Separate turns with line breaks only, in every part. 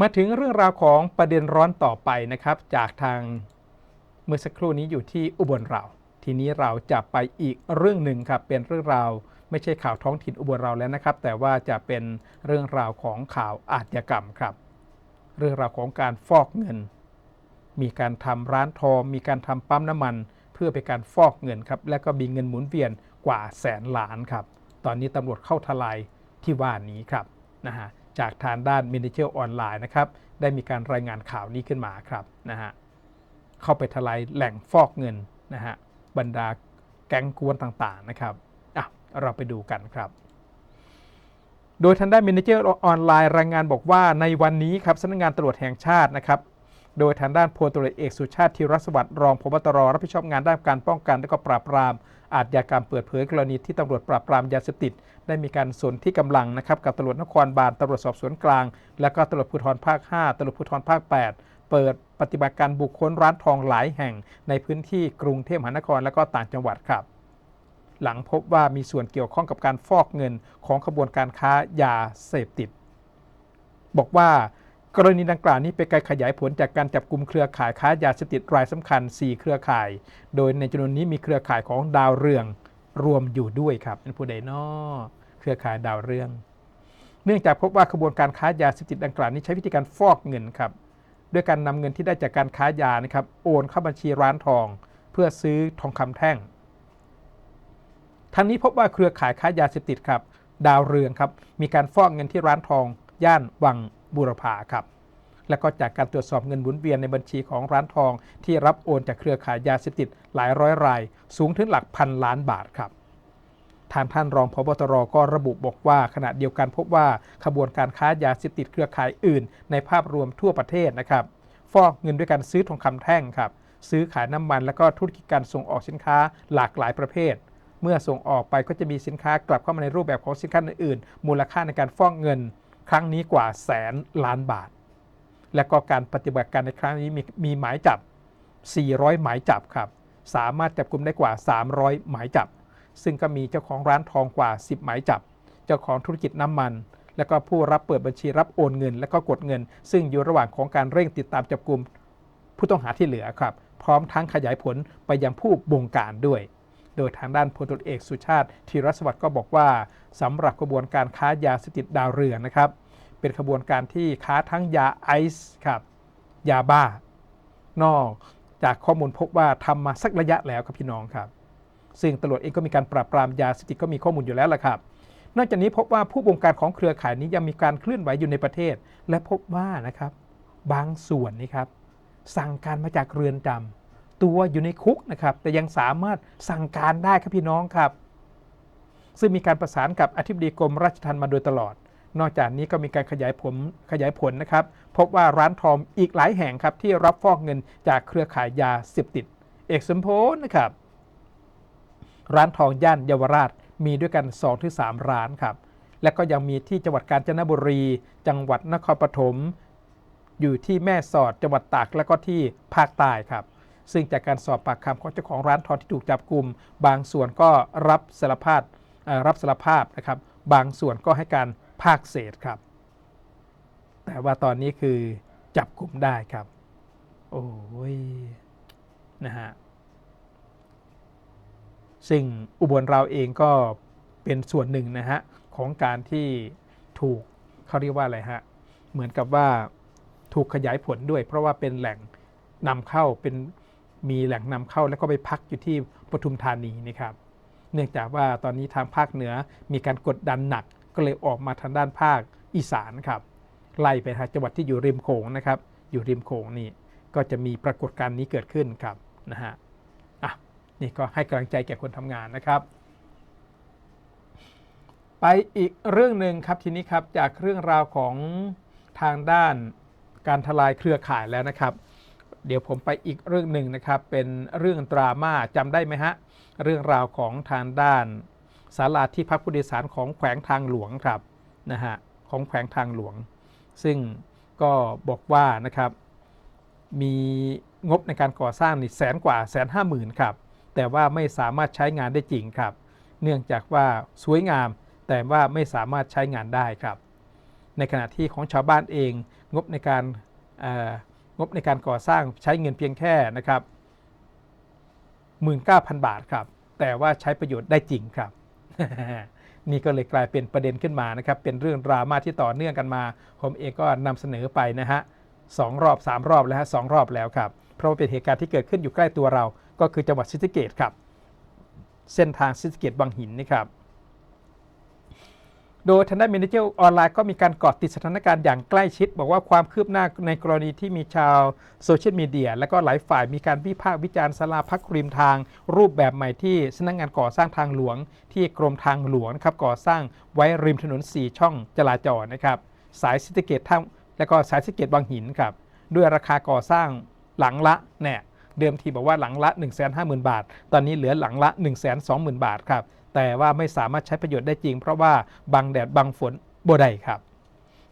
มาถึงเรื่องราวของประเด็นร้อนต่อไปนะครับ จากทางเมื่อสักครู่นี้อยู่ที่อุบลเรา ทีนี้เราจะไปอีกเรื่องหนึ่งครับเป็นเรื่องราวไม่ใช่ข่าวท้องถิ่นอุบลเราแล้วนะครับ แต่ว่าจะเป็นเรื่องราวของข่าวอาชญากรรมครับ เรื่องราวของการฟอกเงิน มีการทำร้านทองมีการทำปั๊มน้ำมัน เพื่อเป็นการฟอกเงินครับและก็มีเงินหมุนเวียนกว่าแสนล้านครับ ตอนนี้ตำรวจเข้าทลายที่ว่านี้ครับนะฮะ จากทางด้านมินิเจอร์ออนไลน์นะครับได้มีการรายงานข่าวนี้ขึ้นมาครับนะฮะเข้าไปทลายแหล่งฟอกเงินนะฮะบรรดาแก๊งกวนต่างๆนะครับอะเราไปดูกันครับ โดยทางด้านมินิเจอร์ออนไลน์รายงานบอกว่าในวันนี้ครับสำนักงานตำรวจแห่งชาตินะครับโดยทางด้านพลตรเอกสุชาติธีรสวัสดิ์รองพบตรรับผิดชอบงานด้านการป้องกันและก็ปราบปรามอาชญากรรมเปิดเผยกรณีที่ตำรวจปราบปรามยาเสพติด ได้มีการสนที่กำลังนะครับกับตำรวจนครบาลตำรวจสอบสวนกลาง และก็ตำรวจภูธรภาค 5ตำรวจภูธรภาค 8 เปิดปฏิบัติการบุคคลร้านทองหลายแห่ง ในพื้นที่กรุงเทพมหานครและก็ต่างจังหวัดครับ หลังพบว่ามีส่วนเกี่ยวข้องกับการฟอกเงินของขบวนการค้ายาเสพติด บอกว่ากรณีดังกล่าวนี้เป็นการขยายผลจากการจับกลุ่มเครือข่ายค้ายาเสพติดรายสำคัญ 4 เครือข่าย โดยในจำนวนนี้มีเครือข่ายของดาวเรือง รวมอยู่ด้วยครับเป็นผู้ใดนอเครือข่ายดาวเรือง เนื่องจากพบว่าขบวนการค้ายาเสพติดดังกล่าวนี้ใช้วิธีการฟอกเงินครับด้วยการนำเงินที่ได้จากการค้ายานะครับโอนเข้าบัญชีร้านทอง เพื่อซื้อทองคำแท่งทั้งนี้พบว่าเครือข่ายค้ายาเสพติดครับ ดาวเรืองครับมีการฟอกเงินที่ร้านทอง ย่านวังบูรพาครับ และก็จากการตรวจสอบเงินหมุนเวียนในบัญชีของร้านทอง ที่รับโอนจากเครือข่ายยาเสพติดหลายร้อยราย สูงถึงหลักพันล้านบาทครับทางท่านรองพบตรก็ระบุบอกว่า ขณะเดียวกันพบว่าขบวนการค้ายาเสพติดเครือข่ายอื่น ในภาพรวมทั่วประเทศนะครับฟอกเงินด้วยการซื้อทองคำแท่งครับซื้อขายน้ำมันแล้วก็ธุรกิจการส่งออกสินค้าหลากหลายประเภท เมื่อส่งออกไปก็จะมีสินค้ากลับเข้ามาในรูปแบบของสินค้าอื่นๆ มูลค่าในการฟอกเงิน ครั้งนี้กว่าแสนล้านบาท และก็การปฏิบัติการในครั้งนี้มีมีหมายจับ 400 หมายจับครับ สามารถจับกลุ่มได้กว่า 300 หมายจับ ซึ่งก็มีเจ้าของร้านทองกว่า 10 หมายจับ เจ้าของธุรกิจน้ำมัน และก็ผู้รับเปิดบัญชีรับโอนเงิน และก็กดเงิน ซึ่งอยู่ระหว่างของการเร่งติดตามจับกลุ่มผู้ต้องหาที่เหลือครับ พร้อมทั้งขยายผลไปยังผู้บงการด้วย โดยทางด้านพลตรเอกสุชาติธีรสวัสดิ์ก็บอกว่าสำหรับกระบวนการค้ายาเสพติดดาวเรืองนะครับ เป็นขบวนการที่ค้าทั้งยาไอซ์ครับยาบ้า นอกจากข้อมูลพบว่าทำมาสักระยะแล้วครับพี่น้องครับ ซึ่งตำรวจเองก็มีการปราบปรามยาเสพติดก็มีข้อมูลอยู่แล้วล่ะครับนอกจากนี้พบว่าผู้บงการของเครือข่ายนี้ยังมีการเคลื่อนไหวอยู่ในประเทศ และพบว่านะครับบางส่วนนี่ครับสั่งการมาจากเรือนจำตัวอยู่ในคุกนะครับแต่ยังสามารถสั่งการได้ครับพี่น้องครับ ซึ่งมีการประสานกับอธิบดีกรมราชทัณฑ์มาโดยตลอด นอกจากนี้ก็มีการขยายผลขยายผลนะครับ พบว่าร้านทองอีกหลายแห่งครับที่รับฟอกเงินจากเครือข่ายยาเสพติด เอกสมโพลนะครับ ร้านทองย่านเยาวราชมีด้วยกัน 2-3ถึงร้านครับ และก็ยังมีที่จังหวัดกาญจนบุรี จังหวัดนครปฐมอยู่ที่แม่สอดจังหวัดตากและก็ที่ภาคใต้ครับซึ่งจากการสอบปากคำของเจ้าของร้านทองที่ถูกจับกลุ่ม บางส่วนก็รับสารภาพรับสารภาพนะครับ บางส่วนก็ให้การ ภาคเศษครับ แต่ว่าตอนนี้คือจับกลุ่มได้ครับ โอ้ยนะฮะซึ่งอุบลเราเองก็เป็นส่วนหนึ่งนะฮะของการที่ถูกเขาเรียกว่าอะไรฮะเหมือนกับว่าถูกขยายผลด้วย เพราะว่าเป็นแหล่งนำเข้าเป็นมีแหล่งนำเข้าแล้วก็ไปพักอยู่ที่ปทุมธานีนะครับ เนื่องจากว่าตอนนี้ทางภาคเหนือมีการกดดันหนัก ก็เลยออกมาทางด้านภาคอีสานครับไล่ไปทางจังหวัดที่อยู่ริมโขงนะครับ อยู่ริมโขงนี่ก็จะมีปรากฏการณ์นี้เกิดขึ้นครับนะฮะอะนี่ก็ให้กำลังใจแก่คนทำงานนะครับ ไปอีกเรื่องหนึ่งครับทีนี้ครับจากเรื่องราวของทางด้านการทลายเครือข่ายแล้วนะครับ เดี๋ยวผมไปอีกเรื่องหนึ่งนะครับ เป็นเรื่องดราม่าจำได้ไหมฮะเรื่องราวของทางด้าน ศาลาที่พักผู้โดยสารของแขวงทางหลวงครับนะฮะของแขวงทางหลวง ซึ่งก็บอกว่านะครับมีงบในการก่อสร้างนี่แสนกว่าแสนห้าหมื่นครับแต่ว่าไม่สามารถใช้งานได้จริงครับ เนื่องจากว่าสวยงาม แต่ว่าไม่สามารถใช้งานได้ครับ ในขณะที่ของชาวบ้านเองงบในการงบในการก่อสร้างใช้เงินเพียงแค่นะครับ19,000 บาทครับ แต่ว่าใช้ประโยชน์ได้จริงครับ นี่ก็เลยกลายเป็นประเด็นขึ้นมานะครับ เป็นเรื่องดราม่าที่ต่อเนื่องกันมา ผมเองก็นำเสนอไปนะฮะสองรอบ 3 รอบแล้วฮะสองรอบแล้วครับ เพราะว่าเป็นเหตุการณ์ที่เกิดขึ้นอยู่ใกล้ตัวเรา ก็คือจังหวัดซิติเกตครับ เส้นทางซิติเกตบางหินนี่ครับ โดยทางด้านเมนเจอร์ออนไลน์ก็มีการเกาะติดสถานการณ์อย่างใกล้ชิด บอกว่าความคืบหน้าในกรณีที่มีชาวโซเชียลมีเดียและก็หลายฝ่ายมีการวิพากษ์วิจารณ์สลาพักริมทาง รูปแบบใหม่ที่สำนักงงานก่อสร้างทางหลวง ที่กรมทางหลวงครับก่อสร้างไว้ริมถนน 4 ช่องจราจรนะครับสายสิทธิเกตท่าและก็สายสิทธิเกตบางหินครับด้วยราคาก่อสร้างหลังละเนี่ยเดิมทีบอกว่าหลังละ 1 5 0 0 0 0 บาท ตอนนี้เหลือหลังละ 1 2 0 0 0 0 บาทครับ แต่ว่าไม่สามารถใช้ประโยชน์ได้จริง เพราะว่าบังแดดบังฝนบ่ได้ครับ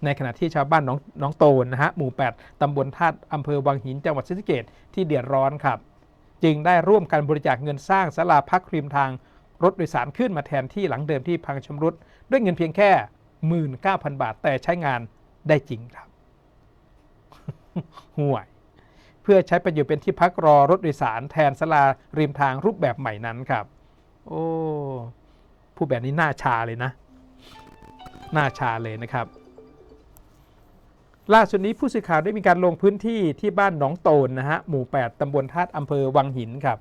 ในขณะที่ชาวบ้านน้องน้องโตนนะฮะหมู่ 8ตำบลธาตุอำเภอวังหินจังหวัดศรีสะเกษที่เดือดร้อนครับ จึงได้ร่วมกันบริจาคเงินสร้างศาลาพักริมทางรถโดยสารขึ้นมาแทนที่หลังเดิมที่พังชำรุดด้วยเงินเพียงแค่ 19,000 บาทแต่ใช้งานได้จริงครับห่วย เพื่อใช้ประโยชน์เป็นที่พักรอรถโดยสารแทนศาลาริมทางรูปแบบใหม่นั้นครับ โอ้ผู้แบบนี้หน้าชาเลยนะ หน้าชาเลยนะครับ ล่าสุดนี้ผู้สื่อข่าวได้มีการลงพื้นที่ที่บ้านหนองโตนนะฮะหมู่ 8ตำบลธาตุอำเภอวังหินครับ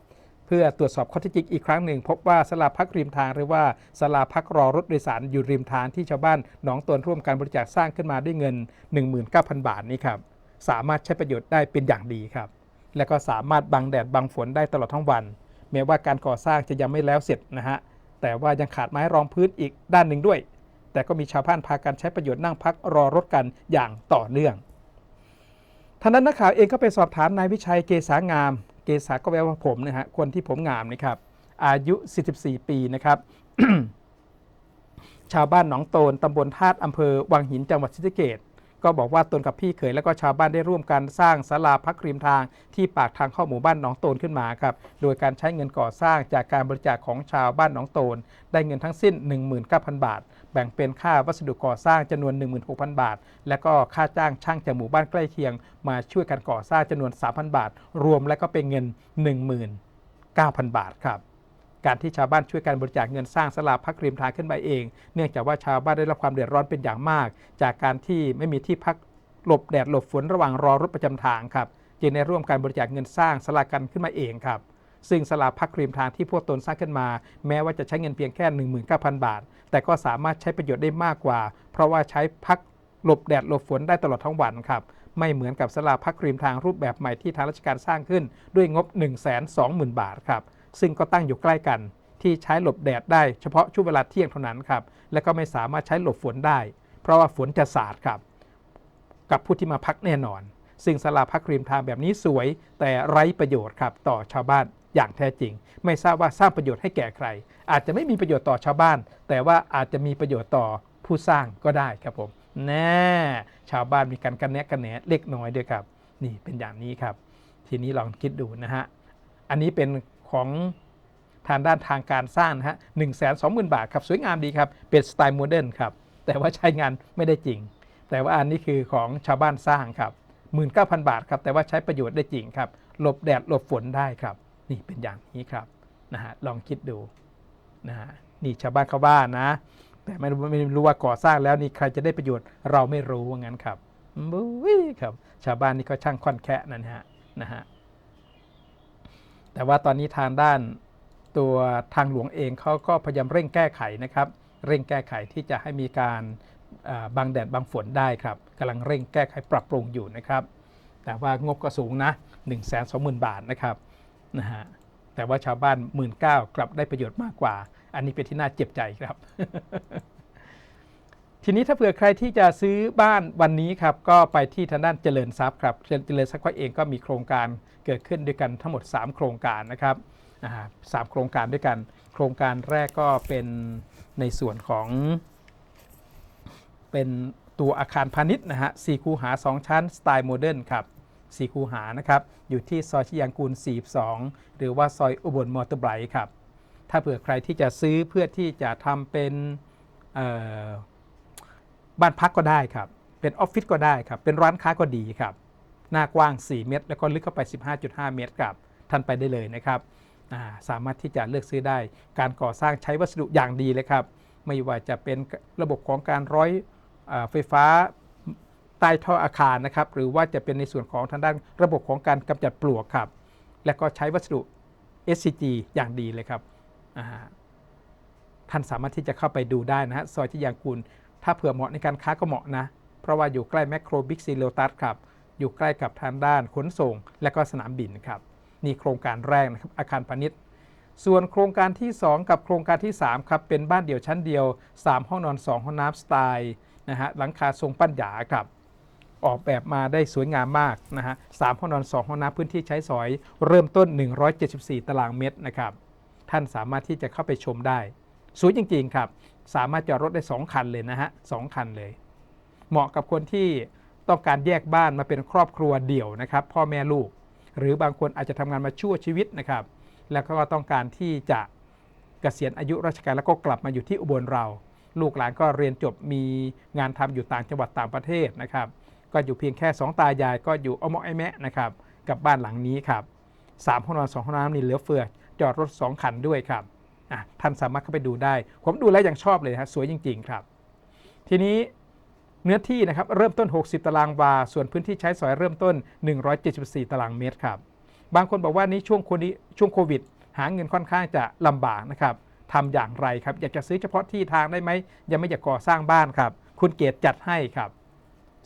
เพื่อตรวจสอบข้อเท็จจริงอีกครั้งหนึ่ง พบว่าสลาพักริมทางหรือว่าสลาพักรอรถโดยสารอยู่ริมทางที่ชาวบ้านหนองโตนร่วมการบริจาคสร้างขึ้นมาด้วยเงิน 19,000 บาทนี้ครับสามารถใช้ประโยชน์ได้เป็นอย่างดีครับ และก็สามารถบังแดดบังฝนได้ตลอดทั้งวัน แม้ว่าการก่อสร้างจะยังไม่แล้วเสร็จนะฮะแต่ว่ายังขาดไม้รองพื้นอีกด้านหนึ่งด้วย แต่ก็มีชาวบ้านพากันใช้ประโยชน์นั่งพักรอรถกันอย่างต่อเนื่องท่านั้นนักข่าวเองก็ไปสอบถามนายวิชัยเกษางาม เกษาก็แปลว่าผมนะฮะคนที่ผมงามนะครับอายุ 44 ปีนะครับชาวบ้านหนองโตนตำบลธาตุอำเภอวังหินจังหวัดศรีสะเกษ ก็บอกว่าตนกับพี่เขยและก็ชาวบ้านได้ร่วมกันสร้างศาลาพักริมทางที่ปากทางเข้าหมู่บ้านหนองโตนขึ้นมาครับ โดยการใช้เงินก่อสร้างจากการบริจาคของชาวบ้านหนองโตน ได้เงินทั้งสิ้น 19,000 บาท แบ่งเป็นค่าวัสดุก่อสร้างจำนวน 16,000 บาท และก็ค่าจ้างช่างจากหมู่บ้านใกล้เคียง มาช่วยกันก่อสร้างจำนวน 3,000 บาท รวมแล้วก็เป็นเงิน 19,000 บาทครับ การที่ชาวบ้านช่วยกันบริจาคเงินสร้างสลาพักริมทางขึ้นมาเอง เนื่องจากว่าชาวบ้านได้รับความเดือดร้อนเป็นอย่างมาก จากการที่ไม่มีที่พักหลบแดดหลบฝนระหว่างรอรถประจำทางครับจึงได้ร่วมการบริจาคเงินสร้างสลากันขึ้นมาเองครับซึ่งสลาพักริมทางที่พวกตนสร้างขึ้นมา แม้ว่าจะใช้เงินเพียงแค่ 19,000 บาท แต่ก็สามารถใช้ประโยชน์ได้มากกว่า เพราะว่าใช้พักหลบแดดหลบฝนได้ตลอดทั้งวันครับไม่เหมือนกับสลาพักริมทางรูปแบบใหม่ที่ทางราชการสร้างขึ้นด้วยงบ 120,000 บาทครับ ซึ่งก็ตั้งอยู่ใกล้กันที่ใช้หลบแดดได้เฉพาะช่วงเวลาเที่ยงเท่านั้นครับ และก็ไม่สามารถใช้หลบฝนได้ เพราะว่าฝนจะสาดครับ กับผู้ที่มาพักแน่นอน ซึ่งสลาพักริมทางแบบนี้สวย แต่ไร้ประโยชน์ครับต่อชาวบ้านอย่างแท้จริง ไม่ทราบว่าสร้างประโยชน์ให้แก่ใคร อาจจะไม่มีประโยชน์ต่อชาวบ้าน แต่ว่าอาจจะมีประโยชน์ต่อผู้สร้างก็ได้ครับผมแน่ชาวบ้านมีการกันแนะกันแหนเล็กน้อยด้วยครับ นี่เป็นอย่างนี้ครับ ทีนี้ลองคิดดูนะฮะอันนี้เป็น ของทางด้านทางการสร้างนะฮะหนึ่งแสนสองหมื่นบาทครับสวยงามดีครับ เป็นสไตล์โมเดิร์นครับ แต่ว่าใช้งานไม่ได้จริง แต่ว่าอันนี้คือของชาวบ้านสร้างครับ19,000บาทครับ แต่ว่าใช้ประโยชน์ได้จริงครับ หลบแดดหลบฝนได้ครับ นี่เป็นอย่างนี้ครับนะฮะลองคิดดูนะฮะนี่ชาวบ้านเขาว่านะ แต่ไม่รู้ไม่รู้ว่าก่อสร้างแล้วนี่ใครจะได้ประโยชน์เราไม่รู้ว่างั้นครับบุ้ยครับ ชาวบ้านนี่ก็ช่างค่อนแคะนั่นฮะนะฮะ แต่ว่าตอนนี้ทางด้านตัวทางหลวงเองเขาก็พยายามเร่งแก้ไขนะครับ เร่งแก้ไขที่จะให้มีการอ่าบังแดดบังฝนได้ครับกำลังเร่งแก้ไขปรับปรุงอยู่นะครับ แต่ว่างบก็สูงนะ 1 2 0 0 0 0 บาทนะครับนะฮะแต่ว่าชาวบ้าน 1 9ื่นกลับได้ประโยชน์มากกว่า อันนี้เป็นที่น่าเจ็บใจครับ ทีนี้ถ้าเผื่อใครที่จะซื้อบ้านวันนี้ครับก็ไปที่ทางด้านเจริญทรัพย์ครับเจริญทรัพย์เองก็มีโครงการเกิดขึ้นด้วยกันทั้งหมด 3 โครงการนะครับสามโครงการด้วยกัน โครงการแรกก็เป็นในส่วนของ เป็นตัวอาคารพาณิชย์นะฮะสี่คูหา 2 ชั้นสไตล์โมเดิร์นครับสี่คูหานะครับอยู่ที่ซอยชิยางกูล 42 หรือว่าซอยอุบลมอเตอร์ไบรท์ครับถ้าเผื่อใครที่จะซื้อเพื่อที่จะทำเป็นเอ่อ บ้านพักก็ได้ครับ เป็นออฟฟิศก็ได้ครับ เป็นร้านค้าก็ดีครับ หน้ากว้าง 4 เมตร แล้วก็ลึกเข้าไป 15.5 เมตรครับ ท่านไปได้เลยนะครับาสามารถที่จะเลือกซื้อได้ การก่อสร้างใช้วัสดุอย่างดีเลยครับ ไม่ว่าจะเป็นระบบของการร้อยอไฟฟ้าใต้ท่ออาคารนะครับ หรือว่าจะเป็นในส่วนของทางด้านระบบของการกำจัดปลวกครับ และก็ใช้วัสดุ SCG อย่างดีเลยครับ ท่านสามารถที่จะเข้าไปดูได้นะฮะ ซอยที่ยางกูล ถ้าเผื่อเหมาะในการค้าก็เหมาะนะ เพราะว่าอยู่ใกล้แมคโครบิ๊กซีโลตัสครับ อยู่ใกล้กับทางด้านขนส่ง และก็สนามบินครับนี่โครงการแรกนะครับอาคารพาณิชย์ ส่วนโครงการที่ 2 กับโครงการที่3ครับเป็นบ้านเดี่ยวชั้นเดียว 3 ห้องนอน 2 ห้องน้ำสไตล์นะฮะหลังคาทรงปั้นหยาครับออกแบบมาได้สวยงามมากนะฮะสามห้องนอน 2 ห้องน้ำพื้นที่ใช้สอย เริ่มต้น 174 ตารางเมตรนะครับ ท่านสามารถที่จะเข้าไปชมได้ สวยจริงๆครับ สามารถจอดรถได้ 2 คันเลยนะฮะสองคันเลย เหมาะกับคนที่ต้องการแยกบ้านมาเป็นครอบครัวเดี่ยวนะครับ พ่อแม่ลูก หรือบางคนอาจจะทำงานมาชั่วชีวิตนะครับ แล้วก็ต้องการที่จะเกษียณอายุราชการแล้วก็กลับมาอยู่ที่อุบลเรา ลูกหลานก็เรียนจบมีงานทำอยู่ต่างจังหวัดต่างประเทศนะครับ ก็อยู่เพียงแค่ 2 ตายายก็อยู่เอาเหมาะไอแมะนะครับกับบ้านหลังนี้ครับสามห้องนอนสองห้องน้ำนี่เหลือเฟือจอดรถ 2 คันด้วยครับ อะท่านสามารถเข้าไปดูได้ ผมดูแล้วยังชอบเลยฮะสวยจริง ๆ ครับ ทีนี้เนื้อที่นะครับเริ่มต้น 60 ตารางวา ส่วนพื้นที่ใช้สอยเริ่มต้น 174 ตารางเมตรครับ บางคนบอกว่านี้ช่วงโควิดช่วงโควิด หาเงินค่อนข้างจะลำบากนะครับทำอย่างไรครับ อยากจะซื้อเฉพาะที่ทางได้ไหม ยังไม่อยากก่อสร้างบ้านครับ คุณเกตจัดให้ครับ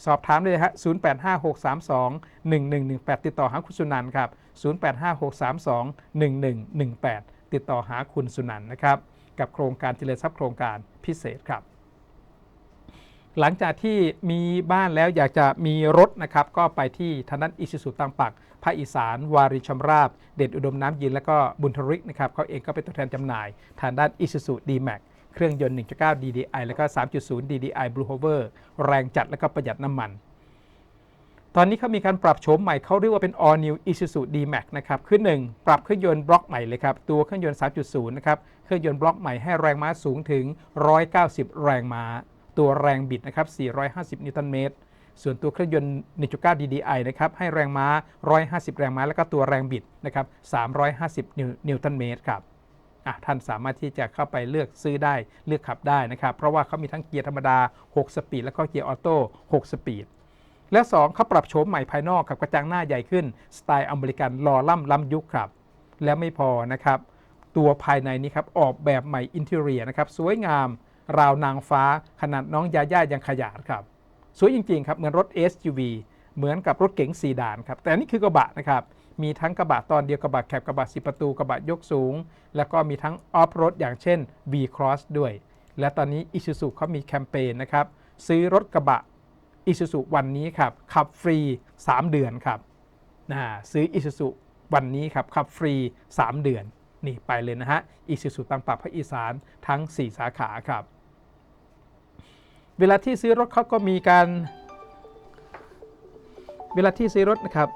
สอบถามเลยฮะ 0856321118 ติดต่อหาคุณสุนันท์ครับ 0856321118 ติดต่อหาคุณสุนันท์นะครับ กับโครงการเจริญทรัพย์โครงการพิเศษครับ หลังจากที่มีบ้านแล้วอยากจะมีรถนะครับ ก็ไปที่ทางด้านอิชิสุตังปักภาคอีสาน วาริชำราบ เด็ดอุดมน้ำยิน และก็บุญทริกนะครับเขาเองก็เป็นตัวแทนจำหน่าย ทางด้านอิชิสุ D-Max เครื่องยนต์ 1.9 DDI แล้วก็ 3.0 DDI Blue Hover แรงจัดและก็ประหยัดน้ำมัน ตอนนี้เขามีการปรับโฉมใหม่เขาเรียกว่าเป็น All New Isuzu D-Max นะครับคือ1ปรับเครื่องยนต์บล็อกใหม่เลยครับตัวเครื่องยนต์ 3.0 นะครับเครื่องยนต์บล็อกใหม่ให้แรงม้าสูงถึง 190 แรงม้า ตัวแรงบิดนะครับ 450 นิวตันเมตร ส่วนตัวเครื่องยนต์ 1.9 DDI นะครับให้แรงม้า 150 แรงม้า แล้วก็ตัวแรงบิดนะครับ 350 นิวตันเมตรครับท่านสามารถที่จะเข้าไปเลือกซื้อได้เลือกขับได้นะครับเพราะว่าเขามีทั้งเกียร์ธรรมดา 6 สปีดแล้วก็เกียร์ออโต้ 6 สปีด และ 2เขาปรับโฉมใหม่ภายนอกกับกระจังหน้าใหญ่ขึ้น สไตล์อเมริกันล่อล่ำล้ำยุคครับ และไม่พอนะครับ ตัวภายในนี้ครับออกแบบใหม่อินเทอร์เนียนะครับสวยงาม ราวนางฟ้าขนาดน้องยาย่ายังขยาดครับ สวยจริงๆครับเหมือนรถ SUV เหมือนกับรถเก๋งซีดานครับแต่นี่คือกระบะนะครับมีทั้งกระบะตอนเดียวกระบะแคบกระบะสิประตูกระบะยกสูง แล้วก็มีทั้งออฟโรดอย่างเช่น V Cross ด้วย และตอนนี้ Isuzu เขามีแคมเปญนะครับซื้อรถกระบะ Isuzu วันนี้ครับขับฟรี 3 เดือนครับนะซื้อ Isuzu วันนี้ครับขับฟรี 3 เดือน นี่ไปเลยนะฮะ Isuzu ตังปักภาคอีสานทั้ง 4 สาขาครับ เวลาที่ซื้อรถเขาก็มีการเวลาที่ซื้อรถนะครับ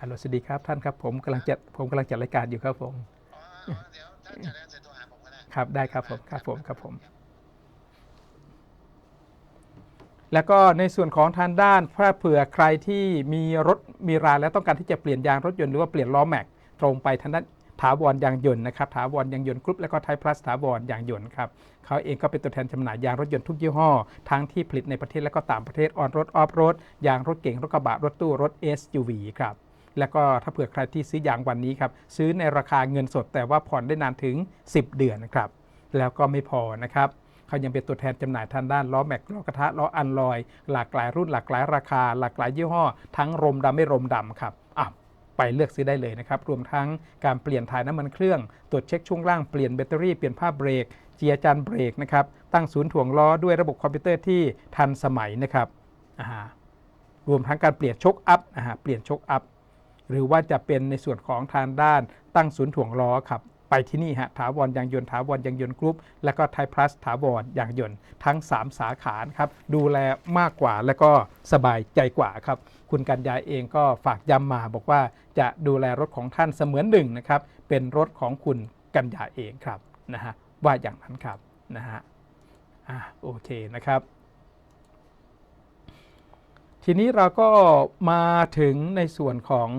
ฮัลโหลสวัสดีครับท่านครับผมกำลังจัดผมกำลังจัดรายการอยู่ครับผม
อ๋อเดี๋ยวถ้าจะได้เสร็จโทรหาผมก็ได้
ครับได้ครับผมครับผมครับผม แล้วก็ในส่วนของทางด้านถ้าเผื่อใครที่มีรถมีราแล้วต้องการที่จะเปลี่ยนยางรถยนต์หรือว่าเปลี่ยนล้อแม็กตรงไปทางด้านถาวรยางยนต์นะครับถาวรยางยนต์กรุ๊ปแล้วก็ไทยพลัสถาวรยางยนต์ครับเขาเองก็เป็นตัวแทนจำหน่ายยางรถยนต์ทุกยี่ห้อ ทั้งที่ผลิตในประเทศและก็ต่างประเทศออนรถออฟรถยางรถเก๋งรถกระบะรถตู้รถ SUV ครับแล้วก็ถ้าเผื่อใครที่ซื้อยางวันนี้ครับซื้อในราคาเงินสดแต่ว่าผ่อนได้นานถึง 10 เดือนนะครับแล้วก็ไม่พอนะครับ เขายังเป็นตัวแทนจำหน่ายทางด้านล้อแม็กล้อกระทะล้ออันลอย หลากหลายรุ่นหลากหลายราคา หลากหลายยี่ห้อ ทั้งรมดำไม่รมดำครับอะไปเลือกซื้อได้เลยนะครับ รวมทั้งการเปลี่ยนถ่ายน้ำมันเครื่อง ตรวจเช็คช่วงล่าง เปลี่ยนแบตเตอรี่ เปลี่ยนผ้าเบรก เจียจานเบรกนะครับ ตั้งศูนย์ถ่วงล้อด้วยระบบคอมพิวเตอร์ที่ทันสมัยนะครับอ่ารวมทั้งการเปลี่ยนชกอัพอ่าเปลี่ยนชกอัพ หรือว่าจะเป็นในส่วนของทางด้านตั้งศูนย์ถ่วงล้อครับ ไปที่นี่ฮะถาวรยางยนต์ถาวรยางยนต์กรุ๊ปและก็ไทยพลัสถาวรยางยนต์ทั้ง 3 สาขาครับดูแลมากกว่าและก็สบายใจกว่าครับคุณกัญญาเองก็ฝากย้ำมาบอกว่าจะดูแลรถของท่านเสมือนหนึ่งนะครับเป็นรถของคุณกัญญาเองครับนะฮะว่าอย่างนั้นครับนะฮะอ่าโอเคนะครับทีนี้เราก็มาถึงในส่วนของ